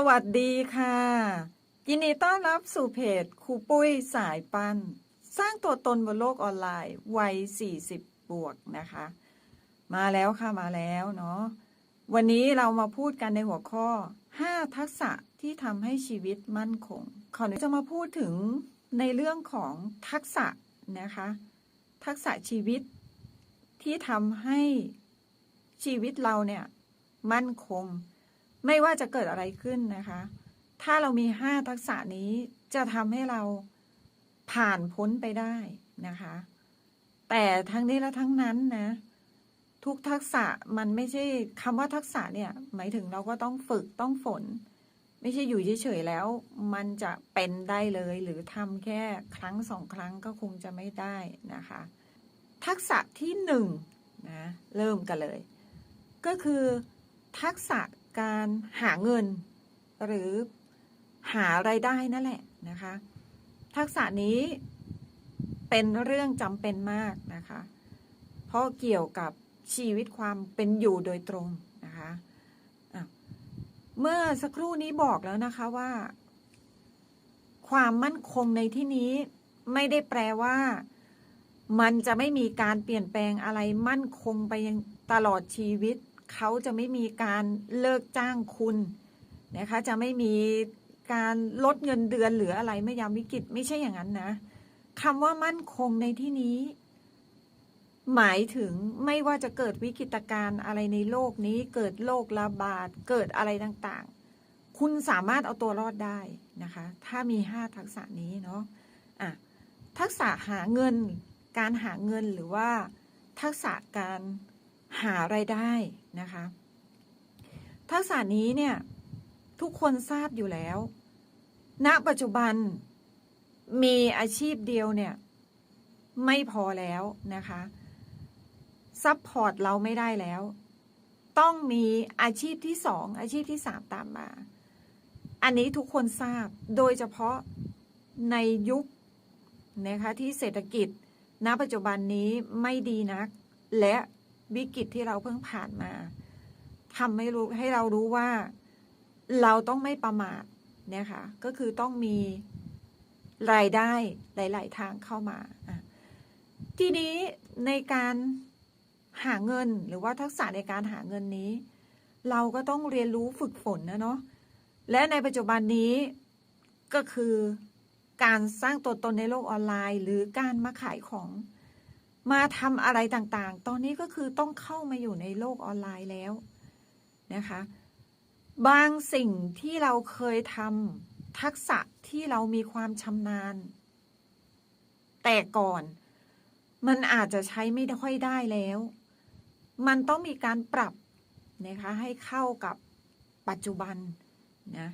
สวัสดีค่ะ ยินดีต้อนรับสู่เพจครูปุ้ยสายปั้น สร้างตัวตนบนโลกออนไลน์วัย 40 บวกนะคะ มาแล้วค่ะมาแล้วเนาะวันนี้เรามาพูดกันในหัวข้อ 5 ทักษะที่ทำให้ชีวิตมั่นคงขอจะมาพูดถึงในเรื่องของทักษะนะคะ ทักษะชีวิตที่ทำให้ชีวิตเราเนี่ยมั่นคง ไม่ว่าจะเกิดอะไรขึ้นนะคะ ถ้าเรามีห้าทักษะนี้จะทำให้เราผ่านพ้นไปได้นะคะ แต่ทั้งนี้และทั้งนั้นนะ ทุกทักษะมันไม่ใช่คำว่าทักษะเนี่ย หมายถึงเราก็ต้องฝึกต้องฝน ไม่ใช่อยู่เฉยๆแล้ว มันจะเป็นได้เลยหรือทำแค่ครั้งสองครั้งก็คงจะไม่ได้นะคะ ทักษะที่หนึ่งนะเริ่มกันเลย ก็คือทักษะ การหาเงิน หรือหาไรายได้นั่นแหละนะคะ ทักษะนี้เป็นเรื่องจำเป็นมากนะคะ เพราะเกี่ยวกับชีวิตความเป็นอยู่โดยตรงนะคะะเมื่อสักครู่นี้บอกแล้วนะคะว่า ความมั่นคงในที่นี้ไม่ได้แปลว่า มันจะไม่มีการเปลี่ยนแปลงอะไรมั่นคงไปยังตลอดชีวิต เขาจะไม่มีการเลิกจ้างคุณนะคะจะไม่มีการลดเงินเดือนหรืออะไรไม่ยามวิกฤตไม่ใช่อย่างนั้นนะคำว่ามั่นคงในที่นี้ หมายถึงไม่ว่าจะเกิดวิกฤตการณ์อะไรในโลกนี้เกิดโรคระบาดเกิดอะไรต่างๆ คุณสามารถเอาตัวรอดได้นะคะ ถ้ามีห้าทักษะนี้เนาะะทักษะหาเงิน การหาเงินหรือว่าทักษะการ หาไรายได้นะคะ ทักษะนี้เนี่ย ทุกคนทราบอยู่แล้ว ณ ปัจจุบันมีอาชีพเดียวเนี่ย ไม่พอแล้วนะคะซัพพอร์ตเราไม่ได้แล้ว ต้องมีอาชีพที่สองอาชีพที่สามตามมา อันนี้ทุกคนทราบโดยเฉพาะในยุคนะคะที่เศรษฐกิจณปัจจุบันนี้ไม่ดีนัก และ วิกฤตที่เราเพิ่งผ่านมาทำให้รู้ให้เรารู้ว่า เราต้องไม่ประมาทนะคะก็คือต้องมีรายได้หลาย ๆ ทางเข้ามา ทีนี้ในการหาเงินหรือว่าทักษะในการหาเงินนี้ เราก็ต้องเรียนรู้ฝึกฝนนะเนาะและในปัจจุบันนี้ก็คือการสร้างตัวตนในโลกออนไลน์ หรือการมาขายของ มาทำอะไรต่างๆ ตอนนี้ก็คือต้องเข้ามาอยู่ในโลกออนไลน์แล้วนะคะ บางสิ่งที่เราเคยทำทักษะที่เรามีความชำนาญ แต่ก่อนมันอาจจะใช้ไม่ค่อยได้แล้ว มันต้องมีการปรับนะคะให้เข้ากับปัจจุบันนะ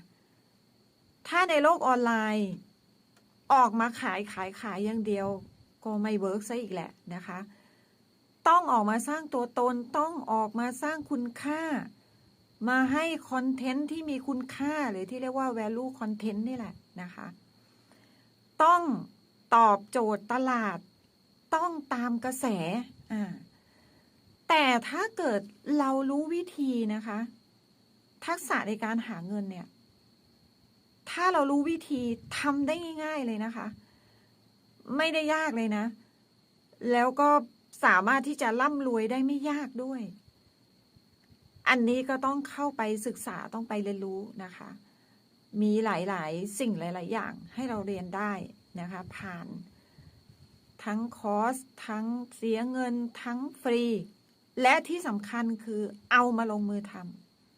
ถ้าในโลกออนไลน์ ออกมาขายขายขายอย่างเดียว ก็ไม่เวิร์กซะอีกแหละนะคะ ต้องออกมาสร้างตัวตนต้องออกมาสร้างคุณค่า มาให้คอนเทนต์ที่มีคุณค่าหรือที่เรียกว่า value content นี่แหละนะคะ ต้องตอบโจทย์ตลาด ต้องตามกระแสอ่าแต่ถ้าเกิดเรารู้วิธีนะคะ ทักษะในการหาเงินเนี่ย ถ้าเรารู้วิธีทำได้ง่าย ๆ เลยนะคะ ไม่ได้ยากเลยนะ แล้วก็สามารถที่จะร่ำรวยได้ไม่ยากด้วย อันนี้ก็ต้องเข้าไปศึกษาต้องไปเรียนรู้นะคะ มีหลาย ๆ สิ่งหลาย ๆ อย่างให้เราเรียนได้นะคะ ผ่าน ทั้งคอร์สทั้งเสียเงินทั้งฟรี และที่สำคัญคือเอามาลงมือท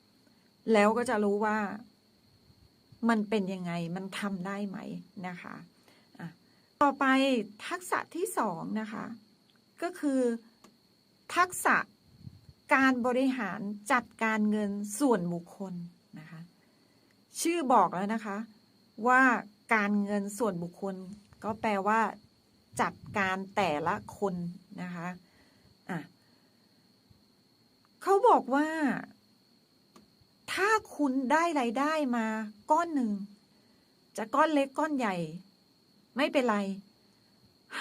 ำแล้วก็จะรู้ว่ามันเป็นยังไงมันทำได้ไหมนะคะ ต่อไปทักษะที่สองนะคะ ก็คือ ทักษะการบริหารจัดการเงินส่วนบุคคลนะคะ ชื่อบอกแล้วนะคะ ว่าการเงินส่วนบุคคล ก็แปลว่า จัดการแต่ละคนนะคะอะเขาบอกว่า ถ้าคุณได้ไรายได้มาก้อนหนึ่งจะก้อนเล็กก้อนใหญ่ ไม่เป็นไร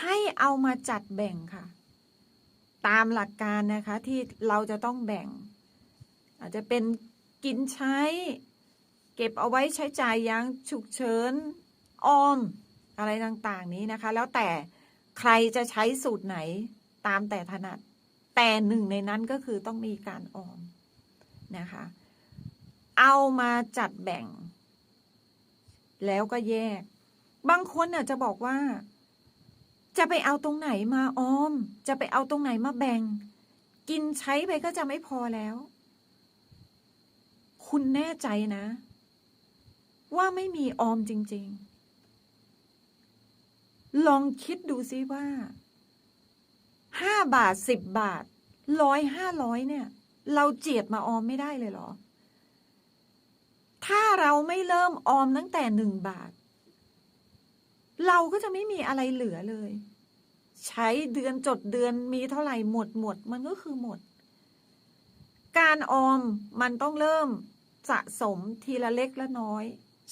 ให้เอามาจัดแบ่งค่ะ ตามหลักการนะคะที่เราจะต้องแบ่ง อาจจะเป็นกินใช้ เก็บเอาไว้ใช้จ่ายอยางฉุกเฉินออมอะไรต่างๆนี้นะคะ แล้วแต่ใครจะใช้สูตรไหนตามแต่ถนัด แต่หนึ่งในนั้นก็คือต้องมีการออมนะคะ เอามาจัดแบ่ง แล้วก็แยก บางคนน่ะจะบอกว่า จะไปเอาตรงไหนมาออม จะไปเอาตรงไหนมาแบ่ง กินใช้ไปก็จะไม่พอแล้ว คุณแน่ใจนะ ว่าไม่มีออมจริง ๆ ลองคิดดูซิว่าห้าบาทสิบบาทร้อยห้าร้อยเนี่ย เราเจียดมาออมไม่ได้เลยเหรอ ถ้าเราไม่เริ่มออมตั้งแต่หนึ่งบาท เราก็จะไม่มีอะไรเหลือเลย ใช้เดือนจดเดือนมีเท่าไหร่หมดหมด มันก็คือหมด การออมมันต้องเริ่มสะสมทีละเล็กละน้อย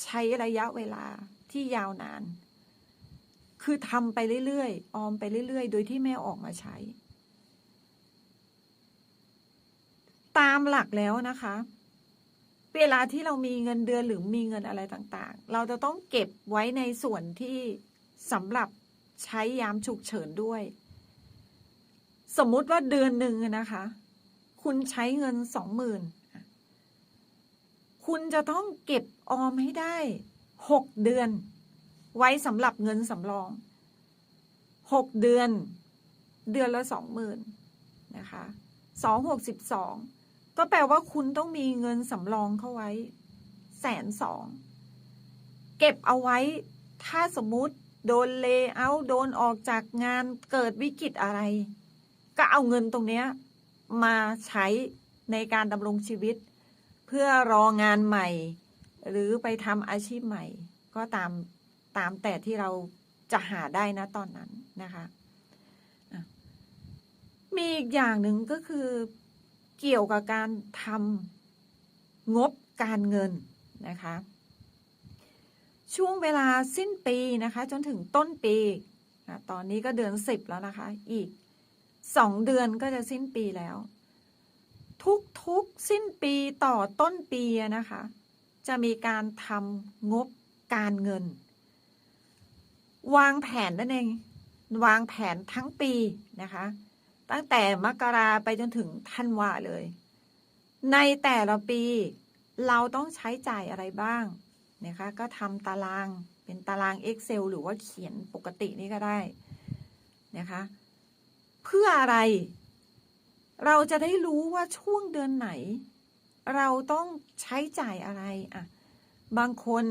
ใช้ระยะเวลาที่ยาวนาน คือทำไปเรื่อยๆ ออมไปเรื่อยๆ โดยที่ไม่ออกมาใช้ ตามหลักแล้วนะคะ เวลาที่เรามีเงินเดือนหรือมีเงินอะไรต่างๆ เราจะต้องเก็บไว้ในส่วนที่สำหรับใช้ยามฉุกเฉินด้วย สมมุติว่าเดือนหนึ่งนะคะ คุณใช้เงินสองหมื่นคุณจะต้องเก็บออมให้ได้หกเดือน ไว้สำหรับเงินสำรองหกเดือน เดือนละสองหมื่นนะคะสองหกสิบสอง ก็แปลว่าคุณต้องมีเงินสำรองเข้าไว้แสนสอง เก็บเอาไว้ ถ้าสมมุติ โดนเลเอาโดนออกจากงานเกิดวิกฤตอะไร ก็เอาเงินตรงเนี้ย มาใช้ในการดำรงชีวิต เพื่อรองานใหม่ หรือไปทำอาชีพใหม่ ก็ตามตามแต่ที่เราจะหาได้นะตอนนั้นนะคะะมีอีกอย่างหนึ่งก็คือ เกี่ยวกับการทำงบการเงินนะคะ ช่วงเวลาสิ้นปีนะคะ จนถึงต้นปีนะตอนนี้ก็เดือนสิบแล้วนะคะ อีกสองเดือนก็จะสิ้นปีแล้ว ทุกๆสิ้นปีต่อต้นปีนะคะ จะมีการทำงบการเงิน วางแผนนั่นเอง วางแผนทั้งปีนะคะ ตั้งแต่มกราไปจนถึงธันวาเลย ในแต่ละปี เราต้องใช้จ่ายอะไรบ้างนะคะก็ทำตารางเป็นตาราง Excel หรือว่าเขียนปกตินี่ก็ได้นะคะ เพื่ออะไร เราจะได้รู้ว่าช่วงเดือนไหน เราต้องใช้จ่ายอะไรอะบางคน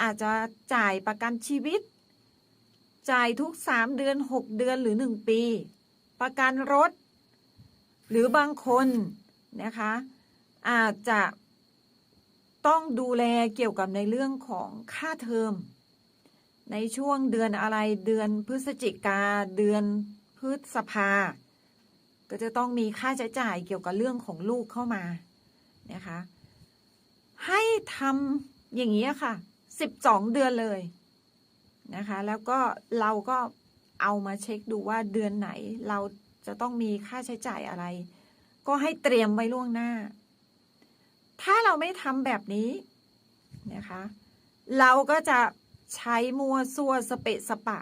อาจจะจ่ายประกันชีวิต จ่ายทุกสามเดือนหกเดือนหรือหนึ่งปี ประกันรถ หรือบางคนนะคะ อาจจะต้องดูแลเกี่ยวกับในเรื่องของค่าเทอม ในช่วงเดือนอะไรเดือนพฤศจิกาเดือนพฤษภา ก็จะต้องมีค่าใช้จ่ายเกี่ยวกับเรื่องของลูกเข้ามานะคะ ให้ทำอย่างนี้ค่ะ 12 เดือนเลยนะคะ แล้วก็เราก็ เอามาเช็คดูว่าเดือนไหนเราจะต้องมีค่าใช้จ่ายอะไร ก็ให้เตรียมไว้ล่วงหน้า ถ้าเราไม่ทำแบบนี้นะคะ เราก็จะใช้มัวซัวสเปะสปะ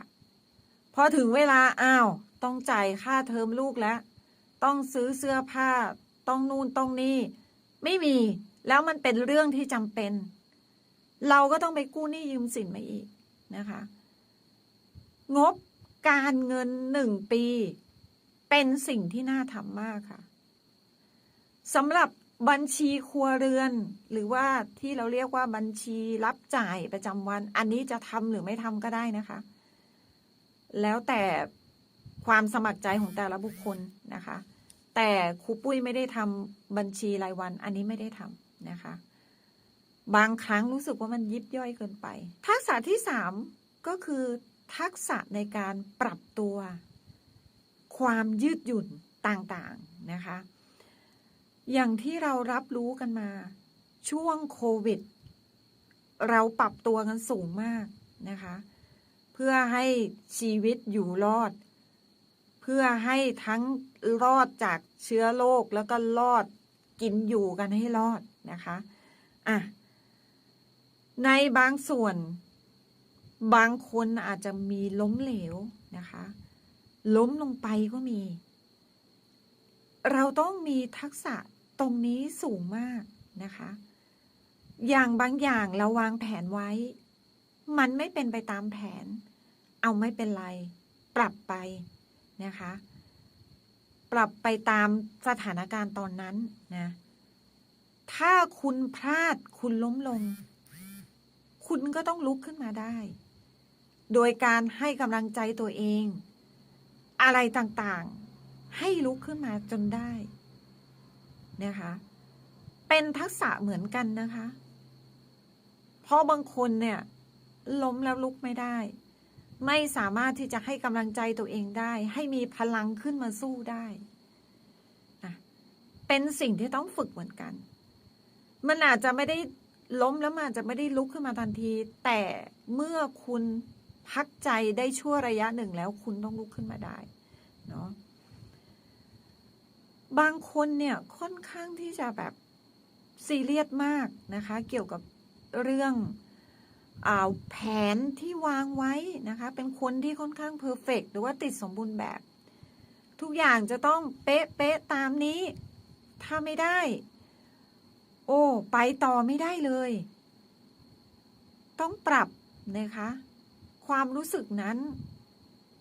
พอถึงเวลาอ้าว ต้องจ่ายค่าเทอมลูกแล้ว ต้องซื้อเสื้อผ้า ต้องนู่นต้องนี่ ไม่มี แล้วมันเป็นเรื่องที่จำเป็น เราก็ต้องไปกู้หนี้ยืมสินมาอีกนะคะ งบ การเงินหนึ่งปี เป็นสิ่งที่น่าทำมากค่ะสำหรับบัญชีครัวเรือน หรือว่าที่เราเรียกว่าบัญชีรับจ่ายประจำวัน อันนี้จะทำหรือไม่ทำก็ได้นะคะ แล้วแต่ความสมัครใจของแต่ละบุคคลนะคะ แต่ครูปุ้ยไม่ได้ทำบัญชีรายวัน อันนี้ไม่ได้ทำนะคะ บางครั้งรู้สึกว่ามันยิบย่อยเกินไป ทักษะที่สามก็คือ ทักษะในการปรับตัว ความยืดหยุ่นต่างๆนะคะ อย่างที่เรารับรู้กันมา ช่วงโควิด เราปรับตัวกันสูงมากนะคะ เพื่อให้ชีวิตอยู่รอด เพื่อให้ทั้งรอดจากเชื้อโรคแล้วก็รอดกินอยู่กันให้รอดนะคะอะในบางส่วน บางคนอาจจะมีล้มเหลวนะคะ ล้มลงไปก็มี เราต้องมีทักษะตรงนี้สูงมากนะคะ อย่างบางอย่างเราวางแผนไว้ มันไม่เป็นไปตามแผน เอาไม่เป็นไร ปรับไปนะคะ ปรับไปตามสถานการณ์ตอนนั้นนะ ถ้าคุณพลาดคุณล้มลง คุณก็ต้องลุกขึ้นมาได้ โดยการให้กำลังใจตัวเอง อะไรต่างๆ ให้ลุกขึ้นมาจนได้นะคะ เป็นทักษะเหมือนกันนะคะ เพราะบางคนเนี่ย ล้มแล้วลุกไม่ได้ ไม่สามารถที่จะให้กำลังใจตัวเองได้ ให้มีพลังขึ้นมาสู้ได้นะเป็นสิ่งที่ต้องฝึกเหมือนกัน มันอาจจะไม่ได้ล้มแล้วมันอาจจะไม่ได้ลุกขึ้นมาทันที แต่เมื่อคุณ พักใจได้ชั่วระยะหนึ่งแล้วคุณต้องลุกขึ้นมาได้เนาะบางคนเนี่ยค่อนข้างที่จะแบบซีเรียสมากนะคะ เกี่ยวกับเรื่องอาแผนที่วางไว้นะคะ เป็นคนที่ค่อนข้างเพอร์เฟกหรือว่าติดสมบูรณ์แบบ ทุกอย่างจะต้องเป๊ะเป๊ะตามนี้ ถ้าไม่ได้ โอ้ ไปต่อไม่ได้เลย ต้องปรับนะคะ ความรู้สึกนั้น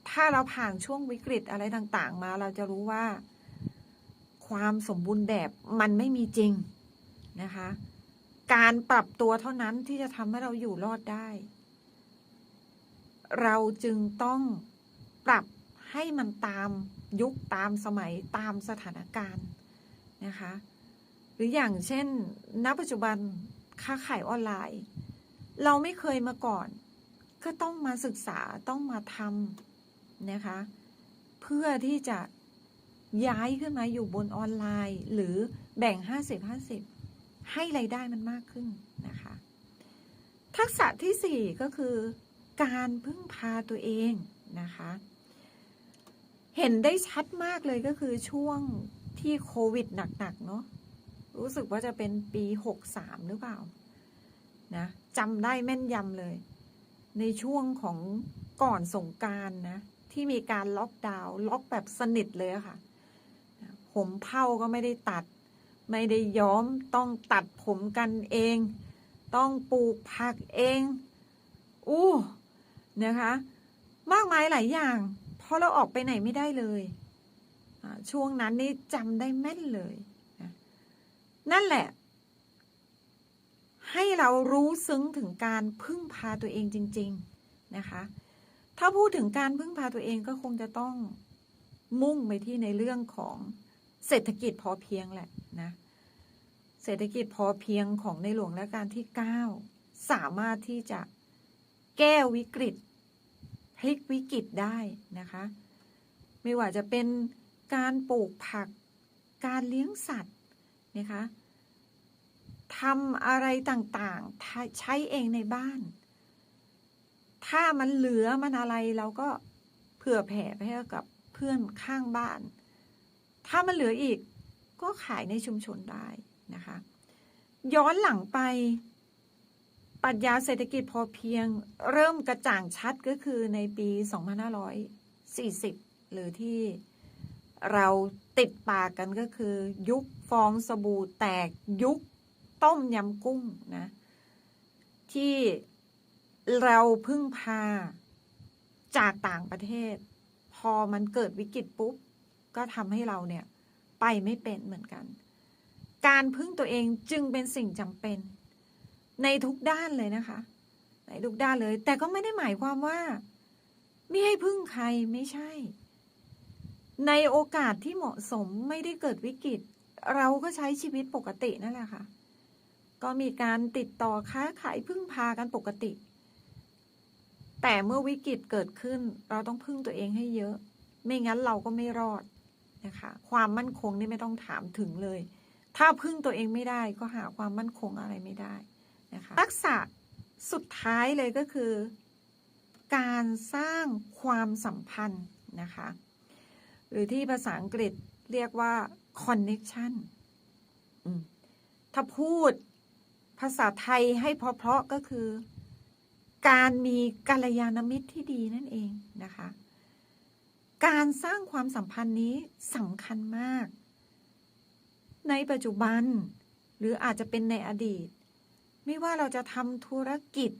ถ้าเราผ่านช่วงวิกฤตอะไรต่างๆ มาเราจะรู้ว่า ความสมบูรณ์แบบมันไม่มีจริงนะคะ การปรับตัวเท่านั้นที่จะทำให้เราอยู่รอดได้ เราจึงต้องปรับให้มันตามยุคตามสมัยตามสถานการณ์นะคะ หรืออย่างเช่น ณ ปัจจุบันค้าขายออนไลน์ เราไม่เคยมาก่อน ก็ต้องมาศึกษาต้องมาทำนะคะ เพื่อที่จะย้ายขึ้นมาอยู่บนออนไลน์ หรือแบ่ง 50-50 ให้ไรายได้มันมากขึ้นนะคะ ทักษะที่สี่ก็คือการพึ่งพาตัวเองนะคะ เห็นได้ชัดมากเลยก็คือช่วงที่โควิดหนัก ๆ เนาะรู้สึกว่าจะเป็นปี 63 หรือเปล่านะจำได้แม่นยำเลย ในช่วงของก่อนสงการนะ ที่มีการล็อกดาวน์ล็อกแบบสนิทเลยค่ะ ผมเผาก็ไม่ได้ตัด ไม่ได้ย้อมต้องตัดผมกันเอง ต้องปลูกผักเองอู้นะคะ มากมายหลายอย่าง เพราะเราออกไปไหนไม่ได้เลยช่วงนั้นนี่จำได้แม่นเลยนั่นแหละ ให้เรารู้ซึ้งถึงการพึ่งพาตัวเองจริง ๆนะคะ ถ้าพูดถึงการพึ่งพาตัวเองก็คงจะต้องมุ่งไปที่ในเรื่องของเศรษฐกิจพอเพียงแหละนะ เศรษฐกิจพอเพียงของในหลวงรัชกาลที่ 9 สามารถที่จะแก้วิกฤตพลิกวิกฤตได้นะคะ ไม่ว่าจะเป็นการปลูกผัก การเลี้ยงสัตว์นะคะ ทำอะไรต่างๆ ใช้เองในบ้าน ถ้ามันเหลือมันอะไรเราก็เผื่อแผ่ไปให้กับเพื่อนข้างบ้าน ถ้ามันเหลืออีกก็ขายในชุมชนได้นะคะ ย้อนหลังไปปรัชญาเศรษฐกิจพอเพียงเริ่มกระจ่างชัดก็คือในปี 2540 หรือที่เราติดปากกันก็คือ ยุคฟองสบู่แตกยุค ต้มยำกุ้งนะ ที่เราพึ่งพาจากต่างประเทศ พอมันเกิดวิกฤตปุ๊บ ก็ทำให้เราเนี่ย ไปไม่เป็นเหมือนกัน การพึ่งตัวเองจึงเป็นสิ่งจำเป็น ในทุกด้านเลยนะคะ ในทุกด้านเลย แต่ก็ไม่ได้หมายความว่า ไม่ให้พึ่งใครไม่ใช่ ในโอกาสที่เหมาะสมไม่ได้เกิดวิกฤต เราก็ใช้ชีวิตปกตินั่นแหละค่ะ ก็มีการติดต่อค้าขายพึ่งพากันปกติ แต่เมื่อวิกฤตเกิดขึ้นเราต้องพึ่งตัวเองให้เยอะ ไม่งั้นเราก็ไม่รอดนะคะ ความมั่นคงนี่ไม่ต้องถามถึงเลย ถ้าพึ่งตัวเองไม่ได้ก็หาความมั่นคงอะไรไม่ได้นะคะทักษะสุดท้ายเลยก็คือ การสร้างความสัมพันธ์นะคะ หรือที่ภาษาอังกฤษเรียกว่า connection อืมถ้าพูด ภาษาไทยให้เพราะๆก็คือ การมีกัลยาณมิตรที่ดีนั่นเองนะคะ การสร้างความสัมพันธ์นี้สำคัญมาก ในปัจจุบันหรืออาจจะเป็นในอดีต ไม่ว่าเราจะทำธุรกิจ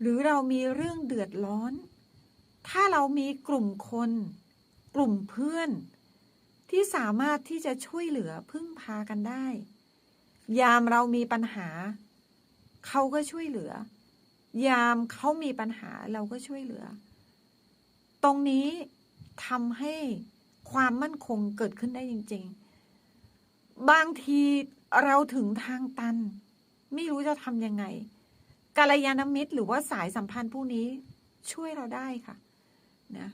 หรือเรามีเรื่องเดือดร้อน ถ้าเรามีกลุ่มคน กลุ่มเพื่อน ที่สามารถที่จะช่วยเหลือพึ่งพากันได้ ยามเรามีปัญหา เขาก็ช่วยเหลือ ยามเขามีปัญหาเราก็ช่วยเหลือ ตรงนี้ทำให้ความมั่นคงเกิดขึ้นได้จริง ๆ บางทีเราถึงทางตัน ไม่รู้จะทำยังไงกาลยานมิตรหรือว่าสายสัมพันธ์ผู้นี้ช่วยเราได้ค่ะนะ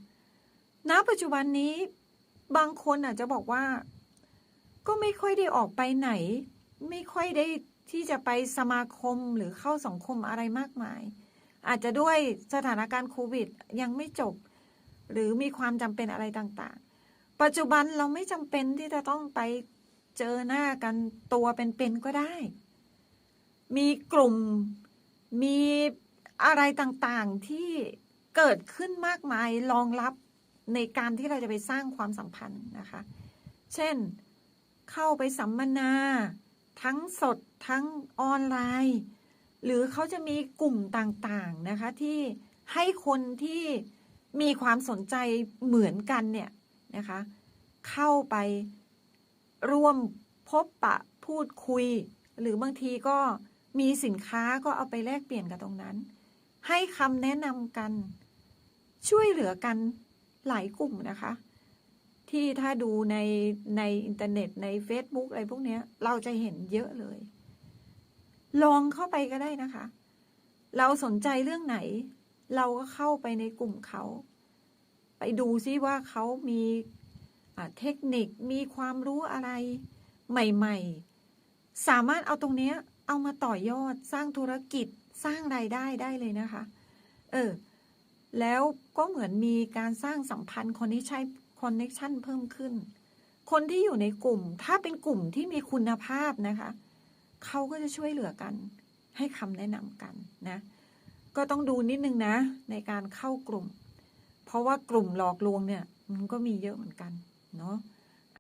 ณปัจจุบันนี้บางคนอาจจะบอกว่า ก็ไม่ค่อยได้ออกไปไหน ไม่ค่อยได้ที่จะไปสมาคมหรือเข้าสังคมอะไรมากมาย อาจจะด้วยสถานการณ์โควิดยังไม่จบ หรือมีความจำเป็นอะไรต่างๆ ปัจจุบันเราไม่จำเป็นที่จะต้องไปเจอหน้ากันตัวเป็นๆก็ได้ มีกลุ่มมีอะไรต่างๆที่เกิดขึ้นมากมายรองรับในการที่เราจะไปสร้างความสัมพันธ์นะคะ เช่น เข้าไปสัมมนา ทั้งสดทั้งออนไลน์ หรือเขาจะมีกลุ่มต่างๆนะคะที่ให้คนที่มีความสนใจเหมือนกันเนี่ยนะคะเข้าไปร่วมพบปะพูดคุย หรือบางทีก็มีสินค้าก็เอาไปแลกเปลี่ยนกันตรงนั้น ให้คำแนะนำกัน ช่วยเหลือกันหลายกลุ่มนะคะ ที่ถ้าดูในในอินเทอร์เน็ตใน Facebook อะไรพวกนี้เราจะเห็นเยอะเลย ลองเข้าไปก็ได้นะคะ เราสนใจเรื่องไหน เราก็เข้าไปในกลุ่มเขา ไปดูซิว่าเขามีเทคนิคมีความรู้อะไรใหม่ ๆ สามารถเอาตรงนี้เอามาต่อยอดสร้างธุรกิจสร้างรายได้ได้เลยนะคะ เออ แล้วก็เหมือนมีการสร้างสัมพันธ์คนที่ใช้ อนเน็ชันเพิ่มขึ้น คนที่อยู่ในกลุ่ม ถ้าเป็นกลุ่มที่มีคุณภาพนะคะ เขาก็จะช่วยเหลือกัน ให้คำแนะนำกันนะ ก็ต้องดูนิดนึงนะ ในการเข้ากลุ่ม เพราะว่ากลุ่มหลอกลวงเนี่ย มันก็มีเยอะเหมือนกัน เนาะ